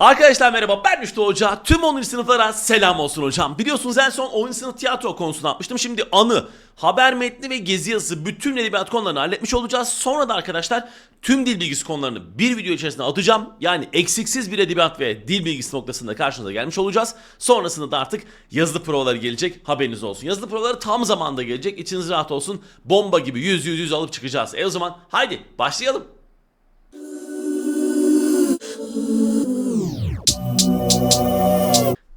Arkadaşlar merhaba ben Rüştü Hoca. Tüm 10. sınıflara selam olsun hocam. Biliyorsunuz en son 10. sınıf tiyatro konusunu atmıştım. Şimdi anı, haber metni ve gezi yazısı bütün edebiyat konularını halletmiş olacağız. Sonra da arkadaşlar tüm dil bilgisi konularını bir video içerisinde atacağım. Yani eksiksiz bir edebiyat ve dil bilgisi noktasında karşınıza gelmiş olacağız. Sonrasında da artık yazılı provaları gelecek haberiniz olsun. Yazılı provaları tam zamanda gelecek. İçiniz rahat olsun. Bomba gibi 100 100 100 alıp çıkacağız. E o zaman haydi başlayalım.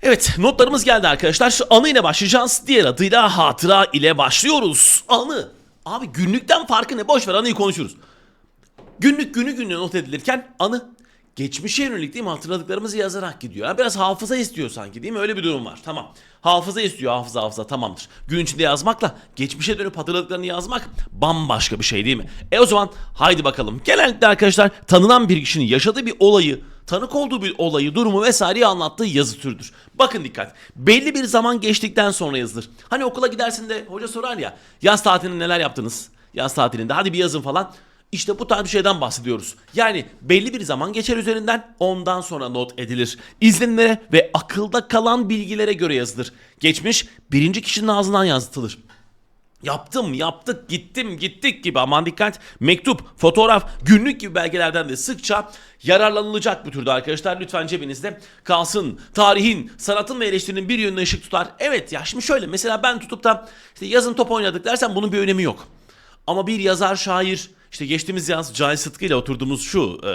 Evet notlarımız geldi arkadaşlar. Şu anı ile başlayacağız. Diğer adıyla hatıra ile başlıyoruz. Anı. Abi günlükten farkı ne? Boş ver anıyı konuşuruz. Günlük günü gününe not edilirken anı geçmişe yönelik değil mi hatırladıklarımızı yazarak gidiyor. Yani biraz hafıza istiyor sanki değil mi? Öyle bir durum var. Tamam. Hafıza istiyor hafıza hafıza tamamdır. Gün içinde yazmakla geçmişe dönüp hatırladıklarını yazmak bambaşka bir şey değil mi? E o zaman haydi bakalım. Genellikle arkadaşlar tanınan bir kişinin yaşadığı bir olayı tanık olduğu bir olayı, durumu vesaireyi anlattığı yazı türüdür. Bakın dikkat. Belli bir zaman geçtikten sonra yazılır. Hani okula gidersin de hoca sorar ya yaz tatilinde neler yaptınız? Yaz tatilinde hadi bir yazın falan. İşte bu tarz bir şeyden bahsediyoruz. Yani belli bir zaman geçer üzerinden ondan sonra not edilir. İzlenimlere ve akılda kalan bilgilere göre yazılır. Geçmiş birinci kişinin ağzından yansıtılır. Yaptım, yaptık, gittim, gittik gibi aman dikkat. Mektup, fotoğraf, günlük gibi belgelerden de sıkça yararlanılacak bu türde arkadaşlar. Lütfen cebinizde kalsın. Tarihin, sanatın ve eleştirinin bir yönüne ışık tutar. Evet ya şimdi şöyle mesela ben tutup da işte yazın top oynadık dersen bunun bir önemi yok. Ama bir yazar, şair, işte geçtiğimiz yaz Cahit Sıtkı ile oturduğumuz şu e,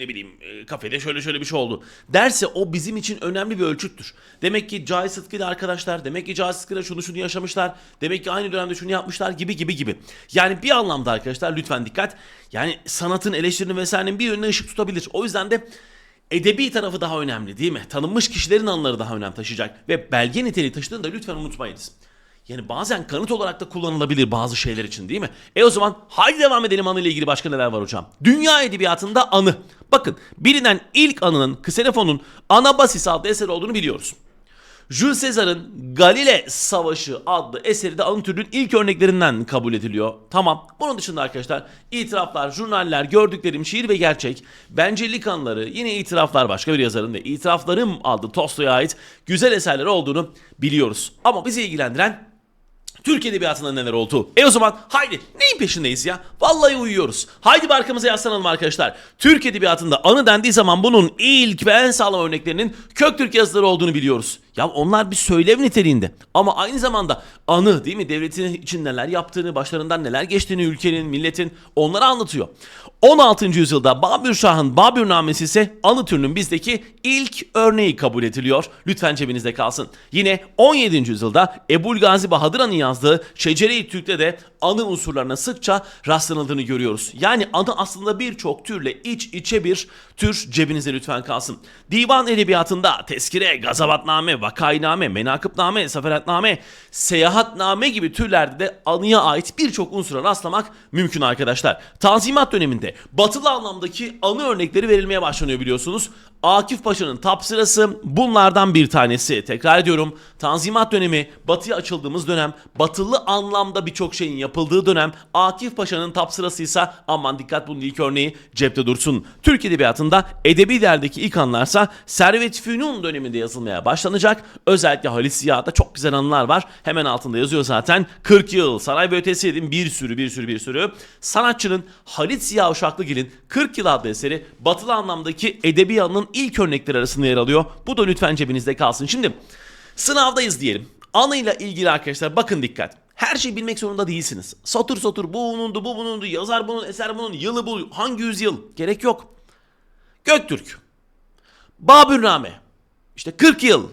ne bileyim e, kafede şöyle şöyle bir şey oldu derse o bizim için önemli bir ölçüttür. Demek ki Cahit Sıtkı ile arkadaşlar, demek ki Cahit Sıtkı ile şunu şunu yaşamışlar, demek ki aynı dönemde şunu yapmışlar gibi gibi gibi. Yani bir anlamda arkadaşlar lütfen dikkat. Yani sanatın, eleştirinin vesairenin bir yönüne ışık tutabilir. O yüzden de edebi tarafı daha önemli değil mi? Tanınmış kişilerin anıları daha önem taşıyacak ve belge niteliği taşıdığını da lütfen unutmayınız. Yani bazen kanıt olarak da kullanılabilir bazı şeyler için değil mi? E o zaman haydi devam edelim anı ile ilgili başka neler var hocam? Dünya edebiyatında anı. Bakın bilinen ilk anının Ksenofon'un Anabasis adlı eser olduğunu biliyoruz. Jules Caesar'ın Galile Savaşı adlı eseri de anı türünün ilk örneklerinden kabul ediliyor. Tamam. Bunun dışında arkadaşlar itiraflar, jurnaller, gördüklerim, şiir ve gerçek, bencillik anları, yine itiraflar başka bir yazarın ve itiraflarım adlı Tolstoy'a ait güzel eserleri olduğunu biliyoruz. Ama bizi ilgilendiren Türk Edebiyatı'nda neler oldu? E o zaman haydi neyin peşindeyiz ya? Vallahi uyuyoruz. Haydi bir arkamıza yaslanalım arkadaşlar. Türk Edebiyatı'nda anı dendiği zaman bunun ilk ve en sağlam örneklerinin Köktürk yazıları olduğunu biliyoruz. Ya onlar bir söylev niteliğinde. Ama aynı zamanda anı değil mi? Devletin için neler yaptığını, başlarından neler geçtiğini ülkenin, milletin onları anlatıyor. 16. yüzyılda Babür Şah'ın Babürnamesi ise anı türünün bizdeki ilk örneği kabul ediliyor. Lütfen cebinizde kalsın. Yine 17. yüzyılda Ebul Gazi Bahadıra'nın yazdığı Şecere-i Türk'te de anı unsurlarına sıkça rastlanıldığını görüyoruz. Yani anı aslında birçok türle iç içe bir tür cebinize lütfen kalsın. Divan edebiyatında tezkire, gazavatname, vakainame, menakıpname, seferatname, seyahatname gibi türlerde de anıya ait birçok unsura rastlamak mümkün arkadaşlar. Tanzimat döneminde batılı anlamdaki anı örnekleri verilmeye başlanıyor biliyorsunuz. Akif Paşa'nın tapsırası bunlardan bir tanesi. Tekrar ediyorum. Tanzimat dönemi, batıya açıldığımız dönem, batılı anlamda birçok şeyin yapıldığı dönem. Akif Paşa'nın tapsırası ise aman dikkat bunun ilk örneği cepte dursun. Türk Edebiyatı'nda edebi derdeki ilk anlarsa Servet Fünun döneminde yazılmaya başlanacak. Özellikle Halis Ziya'da çok güzel anılar var. Hemen altında yazıyor zaten. 40 yıl saray ve ötesi dedim bir sürü bir sürü bir sürü. Sanatçının Halit Ziya Uşaklıgil'in 40 yıl adlı eseri batılı anlamdaki edebi anının ilk örnekleri arasında yer alıyor. Bu da lütfen cebinizde kalsın. Şimdi sınavdayız diyelim. Anıyla ilgili arkadaşlar bakın dikkat. Her şeyi bilmek zorunda değilsiniz. Satır satır bu bunundu, bu bunundu, yazar bunun, eser bunun, yılı bu, hangi yüzyıl? Gerek yok. Göktürk. Babürname. İşte 40 yıl.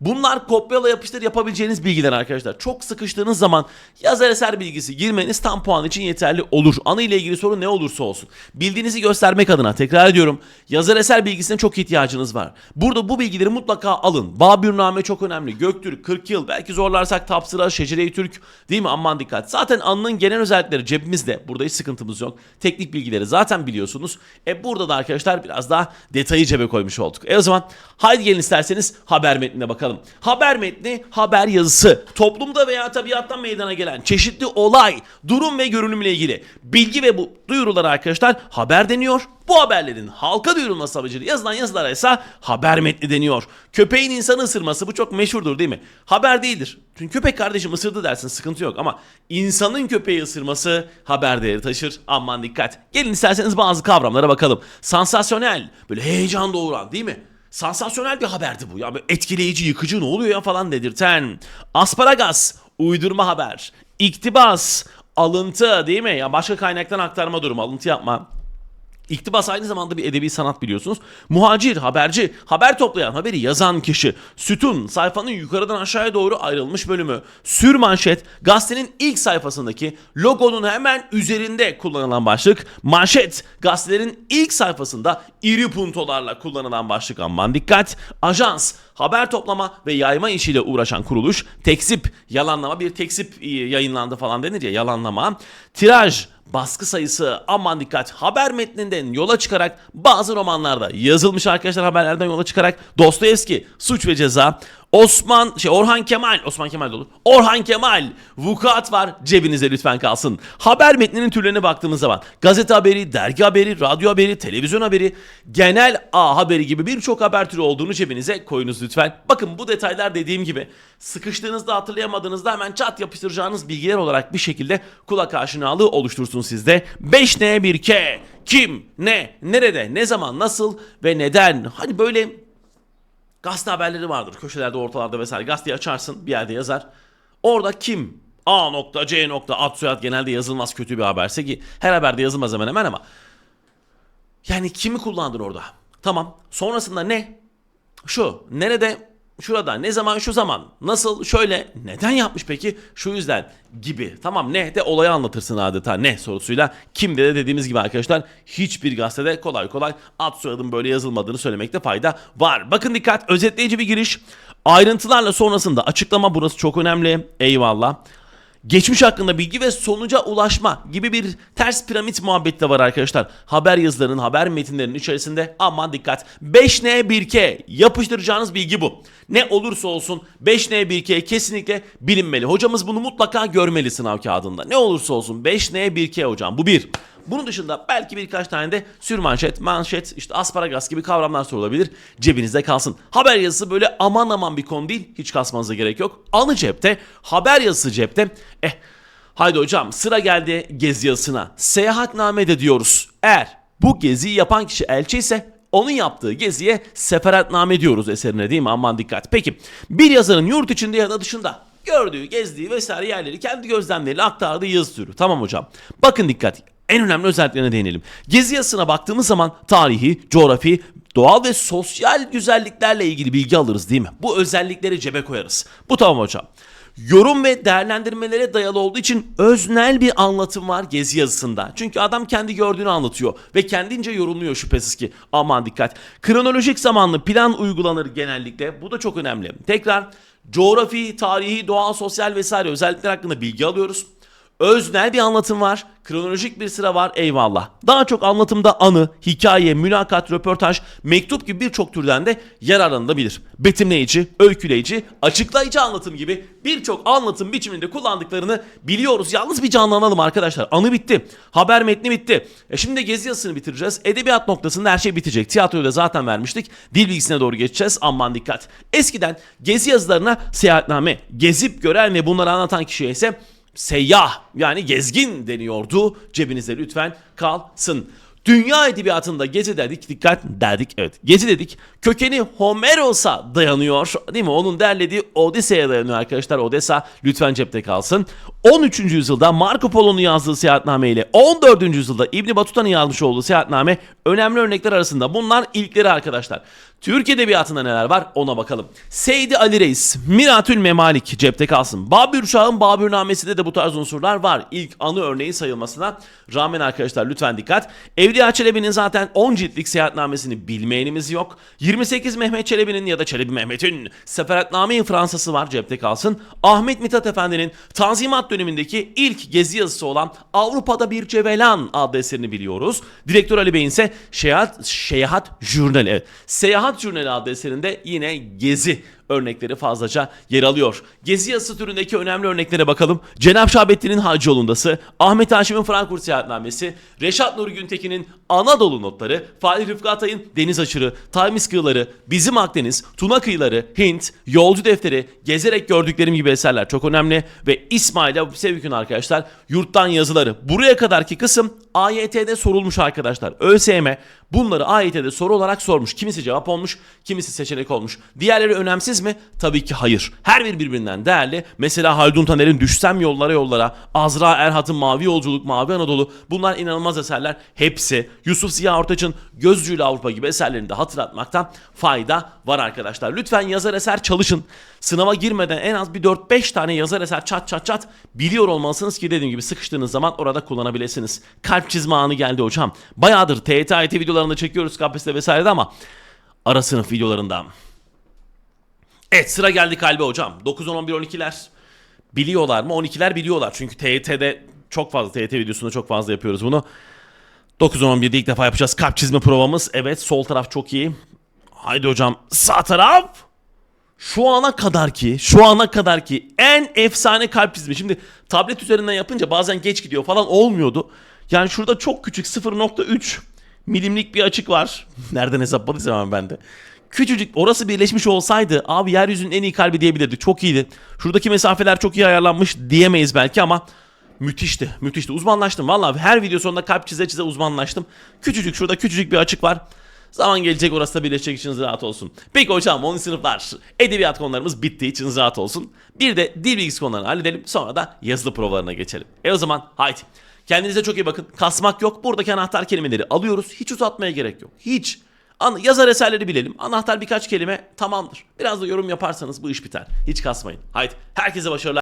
Bunlar kopyala yapıştır yapabileceğiniz bilgiler arkadaşlar. Çok sıkıştığınız zaman yazar eser bilgisi girmeniz tam puan için yeterli olur. Anı ile ilgili soru ne olursa olsun. Bildiğinizi göstermek adına tekrar ediyorum. Yazar eser bilgisine çok ihtiyacınız var. Burada bu bilgileri mutlaka alın. Babürname çok önemli. Göktürk 40 yıl. Belki zorlarsak Tapsıra, Şecere-i Türk değil mi? Aman dikkat. Zaten anının genel özellikleri cebimizde. Burada hiç sıkıntımız yok. Teknik bilgileri zaten biliyorsunuz. E burada da arkadaşlar biraz daha detayı cebe koymuş olduk. E o zaman haydi gelin isterseniz haber metnine bakalım. Bakalım. Haber metni, haber yazısı, toplumda veya tabiattan meydana gelen çeşitli olay, durum ve görünümle ilgili bilgi ve bu duyurular arkadaşlar haber deniyor. Bu haberlerin halka duyurulması amacıyla yazılan yazılara ise haber metni deniyor. Köpeğin insanı ısırması bu çok meşhurdur değil mi? Haber değildir. Çünkü köpek kardeşim ısırdı dersin sıkıntı yok ama insanın köpeği ısırması haber değeri taşır. Aman dikkat. Gelin isterseniz bazı kavramlara bakalım. Sansasyonel, böyle heyecan doğuran değil mi? Sansasyonel bir haberdi bu. Ya etkileyici, yıkıcı ne oluyor ya falan dedirten. Asparagas, uydurma haber. İktibas, alıntı değil mi? Ya başka kaynaktan aktarma durumu, alıntı yapma. İktibas aynı zamanda bir edebi sanat biliyorsunuz. Muhacir, haberci, haber toplayan, haberi yazan kişi. Sütun, sayfanın yukarıdan aşağıya doğru ayrılmış bölümü. Sür manşet, gazetenin ilk sayfasındaki logonun hemen üzerinde kullanılan başlık. Manşet, gazetelerin ilk sayfasında iri puntolarla kullanılan başlık. Aman dikkat. Ajans, haber toplama ve yayma işiyle uğraşan kuruluş. Tekzip, yalanlama bir tekzip e, yayınlandı falan denir ya yalanlama. Tiraj, baskı sayısı aman dikkat haber metninden yola çıkarak bazı romanlarda yazılmış arkadaşlar haberlerden yola çıkarak Dostoyevski Suç ve Ceza Osman şey Orhan Kemal Osman Kemal de olur. Orhan Kemal vukuat var cebinize lütfen kalsın. Haber metninin türlerine baktığımız zaman gazete haberi, dergi haberi, radyo haberi, televizyon haberi, genel A haberi gibi birçok haber türü olduğunu cebinize koyunuz lütfen. Bakın bu detaylar dediğim gibi sıkıştığınızda hatırlayamadığınızda hemen çat yapıştıracağınız bilgiler olarak bir şekilde kulak aşinalığı oluştursun sizde. 5N 1K kim, ne, nerede, ne zaman, nasıl ve neden? Hani böyle gazete haberleri vardır köşelerde ortalarda vesaire gazeteyi açarsın bir yerde yazar. Orada kim A nokta C nokta ad soyad genelde yazılmaz kötü bir haberse ki her haberde yazılmaz hemen hemen ama yani kimi kullandın orada? Tamam. Sonrasında ne? Şu. Nerede? Şurada. Ne zaman? Şu zaman. Nasıl? Şöyle. Neden yapmış peki? Şu yüzden gibi. Tamam ne de olayı anlatırsın adeta ne sorusuyla. Kimde de dediğimiz gibi arkadaşlar hiçbir gazetede kolay kolay ad soyadın böyle yazılmadığını söylemekte fayda var. Bakın dikkat özetleyici bir giriş. Ayrıntılarla sonrasında açıklama burası çok önemli. Eyvallah geçmiş hakkında bilgi ve sonuca ulaşma gibi bir ters piramit muhabbeti de var arkadaşlar. Haber yazılarının, haber metinlerinin içerisinde aman dikkat. 5N 1K yapıştıracağınız bilgi bu. Ne olursa olsun 5N 1K kesinlikle bilinmeli. Hocamız bunu mutlaka görmeli sınav kağıdında. Ne olursa olsun 5N 1K hocam bu bir. Bunun dışında belki birkaç tane de sürmanşet, manşet, işte asparagas gibi kavramlar sorulabilir. Cebinizde kalsın. Haber yazısı böyle aman aman bir konu değil. Hiç kasmanıza gerek yok. Anı cepte, haber yazısı cepte. Eh haydi hocam sıra geldi gezi yazısına. Seyahatname diyoruz. Eğer bu geziyi yapan kişi elçi ise onun yaptığı geziye seferatname diyoruz eserine değil mi? Aman dikkat. Peki bir yazarın yurt içinde ya da dışında gördüğü, gezdiği vesaire yerleri kendi gözlemleriyle aktardığı yazı türü. Tamam hocam. Bakın dikkat en önemli özelliklerine değinelim. Gezi yazısına baktığımız zaman tarihi, coğrafi, doğal ve sosyal güzelliklerle ilgili bilgi alırız değil mi? Bu özellikleri cebe koyarız. Bu tamam hocam. Yorum ve değerlendirmelere dayalı olduğu için öznel bir anlatım var gezi yazısında. Çünkü adam kendi gördüğünü anlatıyor ve kendince yorumluyor şüphesiz ki. Aman dikkat. Kronolojik zamanlı plan uygulanır genellikle. Bu da çok önemli. Tekrar coğrafi, tarihi, doğal, sosyal vesaire özellikler hakkında bilgi alıyoruz. Öznel bir anlatım var. Kronolojik bir sıra var eyvallah. Daha çok anlatımda anı, hikaye, mülakat, röportaj, mektup gibi birçok türden de yer alınabilir. Betimleyici, öyküleyici, açıklayıcı anlatım gibi birçok anlatım biçiminde kullandıklarını biliyoruz. Yalnız bir canlanalım arkadaşlar. Anı bitti. Haber metni bitti. E şimdi gezi yazısını bitireceğiz. Edebiyat noktasında her şey bitecek. Tiyatroyu da zaten vermiştik. Dil bilgisine doğru geçeceğiz. Aman dikkat. Eskiden gezi yazılarına seyahatname, gezip gören ve bunları anlatan kişiye ise seyyah yani gezgin deniyordu. Cebinize lütfen kalsın. Dünya edebiyatında gezi dedik dikkat derdik evet gezi dedik kökeni Homeros'a dayanıyor değil mi onun derlediği Odisse'ye dayanıyor arkadaşlar Odessa lütfen cepte kalsın 13. yüzyılda Marco Polo'nun yazdığı seyahatname ile 14. yüzyılda İbni Batuta'nın yazmış olduğu seyahatname önemli örnekler arasında bunlar ilkleri arkadaşlar Türk Edebiyatı'nda neler var ona bakalım. Seydi Ali Reis, Miratül Memalik cepte kalsın. Babür Şah'ın Babürnamesi'de de bu tarz unsurlar var. İlk anı örneği sayılmasına rağmen arkadaşlar lütfen dikkat. Evliya Çelebi'nin zaten 10 ciltlik seyahatnamesini bilmeyenimiz yok. 28 Mehmet Çelebi'nin ya da Çelebi Mehmet'in Seferatname-i Fransası var cepte kalsın. Ahmet Mithat Efendi'nin Tanzimat dönemindeki ilk gezi yazısı olan Avrupa'da Bir Cevelan adlı eserini biliyoruz. Direktör Ali Bey'in ise Seyahat, Seyahat Jurnali. Evet. Seyahat Jurnali adlı eserinde yine gezi örnekleri fazlaca yer alıyor. Gezi yazısı türündeki önemli örneklere bakalım. Cenab-ı Şahabettin'in Hacı yolundası, Ahmet Haşim'in Frankfurt seyahatnamesi, Reşat Nuri Güntekin'in Anadolu notları, Fatih Rıfkı Atay'ın Deniz Aşırı, Times Kıyıları, Bizim Akdeniz, Tuna Kıyıları, Hint, Yolcu Defteri, gezerek gördüklerim gibi eserler çok önemli ve İsmail Abu arkadaşlar yurttan yazıları. Buraya kadarki kısım AYT'de sorulmuş arkadaşlar. ÖSYM bunları AYT'de soru olarak sormuş. Kimisi cevap olmuş, kimisi seçenek olmuş. Diğerleri önemsiz mi? Tabii ki hayır. Her bir birbirinden değerli. Mesela Haldun Taner'in Düşsem Yollara Yollara, Azra Erhat'ın Mavi Yolculuk, Mavi Anadolu bunlar inanılmaz eserler. Hepsi Yusuf Ziya Ortaç'ın Gözcüyle Avrupa gibi eserlerini de hatırlatmaktan fayda var arkadaşlar. Lütfen yazar eser çalışın. Sınava girmeden en az bir 4-5 tane yazar eser çat çat çat biliyor olmalısınız ki dediğim gibi sıkıştığınız zaman orada kullanabilirsiniz. Kalp çizme anı geldi hocam. Bayağıdır TYT AYT videolarında çekiyoruz KPSS vesairede ama ara sınıf videolarında. Evet sıra geldi kalbe hocam. 9, 10, 11, 12'ler biliyorlar mı? 12'ler biliyorlar. Çünkü TYT'de çok fazla TYT videosunda çok fazla yapıyoruz bunu. 9, 10, 11'de ilk defa yapacağız kalp çizme provamız. Evet sol taraf çok iyi. Haydi hocam sağ taraf. Şu ana kadar ki, şu ana kadar ki en efsane kalp çizimi. Şimdi tablet üzerinden yapınca bazen geç gidiyor falan olmuyordu. Yani şurada çok küçük 0.3 milimlik bir açık var. Nereden hesapladıysam ben de. Küçücük orası birleşmiş olsaydı abi yeryüzünün en iyi kalbi diyebilirdik. Çok iyiydi. Şuradaki mesafeler çok iyi ayarlanmış diyemeyiz belki ama müthişti. Müthişti. Uzmanlaştım. Vallahi her video sonunda kalp çize çize uzmanlaştım. Küçücük şurada küçücük bir açık var. Zaman gelecek orası da birleşecek içiniz rahat olsun. Peki hocam 10. sınıflar edebiyat konularımız bitti içiniz rahat olsun. Bir de dil bilgisi konularını halledelim sonra da yazılı provalarına geçelim. E o zaman haydi. Kendinize çok iyi bakın. Kasmak yok. Buradaki anahtar kelimeleri alıyoruz. Hiç uzatmaya gerek yok. Hiç. An yazar eserleri bilelim. Anahtar birkaç kelime tamamdır. Biraz da yorum yaparsanız bu iş biter. Hiç kasmayın. Haydi. Herkese başarılar.